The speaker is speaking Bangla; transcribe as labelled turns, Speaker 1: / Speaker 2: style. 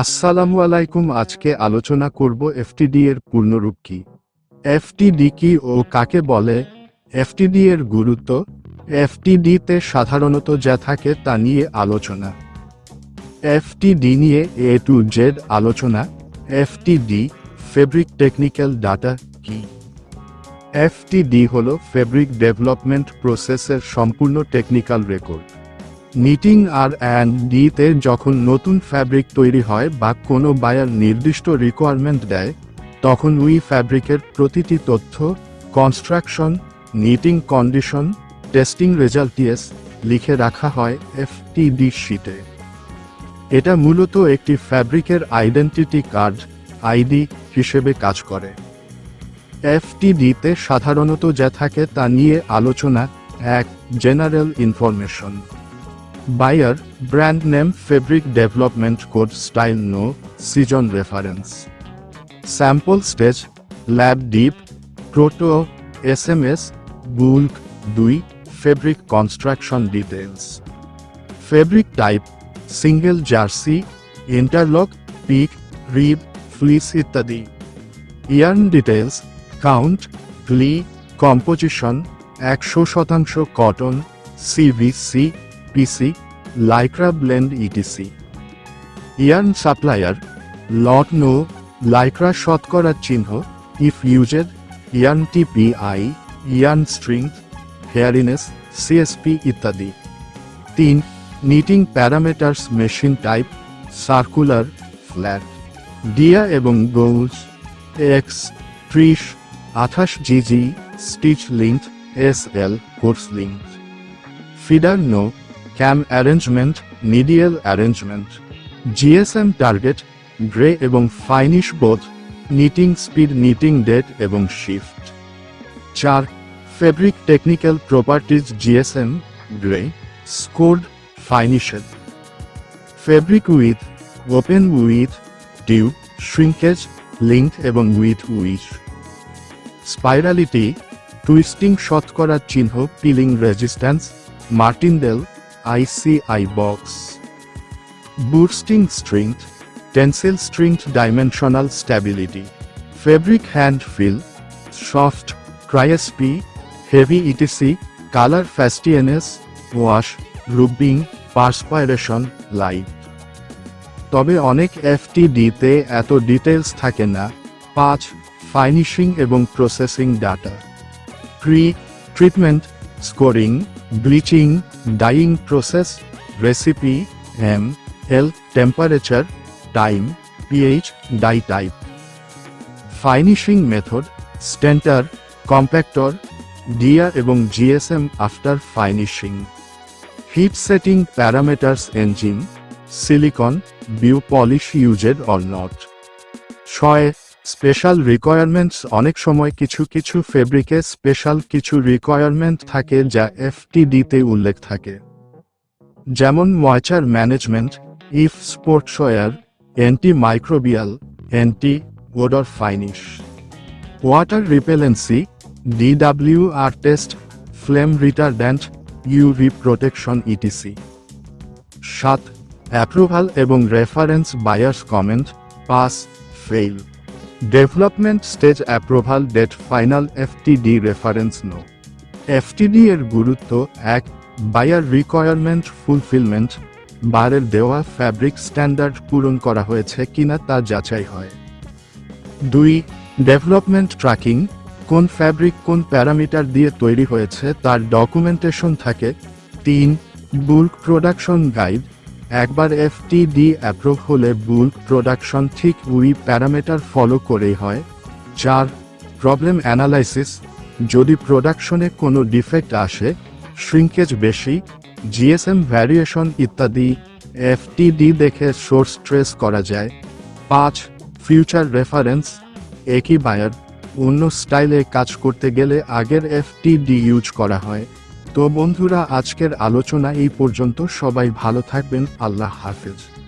Speaker 1: আসসালামু আলাইকুম, আজকে আলোচনা করব এফটিডি এর পূর্ণরূপ কি? এফটিডি কি ও কাকে বলে? এফটিডি এর গুরুত্ব? এফটিডি তে সাধারণত যা থাকে তা নিয়ে আলোচনা। এফটিডি নিয়ে এ টু জেড আলোচনা। F T D, fabric technical data, কি? এফটিডি হল ফেব্রিক ডেভেলপমেন্ট প্রসেসের সম্পূর্ণ technical record. Knitting R and ডিতে যখন নতুন ফ্যাব্রিক তৈরি হয় বা কোনো বায়ার নির্দিষ্ট রিকোয়ারমেন্ট দেয়, তখন উই ফ্যাব্রিকের প্রতিটি তথ্য construction knitting condition testing results লিখে রাখা হয় এফটিডি শিটে এটা মূলত একটি ফ্যাব্রিকের আইডেন্টিটি কার্ড আইডি হিসেবে কাজ করে। এফটিডিতে সাধারণত যা থাকে তা নিয়ে আলোচনা, এক general information buyer brand name fabric development code style no season reference sample stage lab dip proto S M S bulk দুই fabric construction details fabric type single jersey interlock pique rib fleece ইত্যাদি। ইয়ার্ন ডিটেলস কাউন্ট গ্লি কম্পোজিশন একশো শতাংশ cotton CVC PC lycra blend ETC yarn supplier lot no lycra শতকরা চিহ্ন if used yarn TPI yarn strength hairiness CSP ইত্যাদি তিন knitting parameters machine type circular flat dia এবং গোলস এক্স ত্রিশ আঠাশ GG stitch length S L course length feeder no cam arrangement medial arrangement GSM target grey এবং ফাইনিশ বোধ নিটিং স্পিড নিটিং ডেট এবং শিফট চার fabric technical properties GSM grey scoured finished fabric width open width tube shrinkage length এবং উইথ উইশ স্পাইরালিটি টুইস্টিং শতকরা চিহ্ন pilling resistance Martindale ICI box. Boosting strength, tensile strength dimensional stability. Fabric hand feel, soft, crispy, heavy etc. Color fastness, wash, rubbing, perspiration, light. তবে অনেক এফটিডিতে এত ডিটেলস থাকে না পাঁচ ফাইনিশিং এবং processing data pre treatment scouring bleaching dyeing process, recipe, M L temperature, time, pH, dye type. Finishing method stenter compactor dia এবং GSM after finishing. Heat setting parameters engine silicone, bio polish used or not. ছয় স্পেশাল রিকোয়ারমেন্টস অনেক সময় কিছু কিছু ফেব্রিকে স্পেশাল কিছু রিকোয়ারমেন্ট থাকে যা এফটিডিতে উল্লেখ থাকে। যেমন moisture management if sportswear anti microbial anti odour finish water repellency DW R test flame retardant UV protection ETC সাত অ্যাপ্রুভাল এবং reference buyers comment pass fail development stage approval date final FTD reference no FTD এর গুরুত্ব এক বায়ার রিকোয়ারমেন্ট ফুলফিলমেন্ট বারের দেওয়া ফ্যাব্রিক স্ট্যান্ডার্ড পূরণ করা হয়েছে কিনা তা যাচাই হয়। দুই ডেভেলপমেন্ট ট্র্যাকিং কোন ফ্যাব্রিক কোন প্যারামিটার দিয়ে তৈরি হয়েছে তার ডকুমেন্টেশন থাকে। তিন বুল্ক প্রোডাকশন গাইড একবার এফটিডি অ্যাপ্রুভ হলে বুল্ক প্রোডাকশন ঠিক উই প্যারামিটার ফলো করেই হয়। চার প্রবলেম অ্যানালাইসিস যদি প্রোডাকশনে কোনো ডিফেক্ট আসে শ্রিঙ্কেজ বেশি জিএসএম ভ্যারিয়েশন ইত্যাদি এফটিডি দেখে সোর্স ট্রেস করা যায়। পাঁচ ফিউচার রেফারেন্স একই বায়ার অন্য স্টাইলে কাজ করতে গেলে আগের এফটিডি ইউজ করা হয়। তো বন্ধুরা আজকের আলোচনা এই পর্যন্ত। সবাই ভালো থাকবেন। আল্লাহ হাফেজ।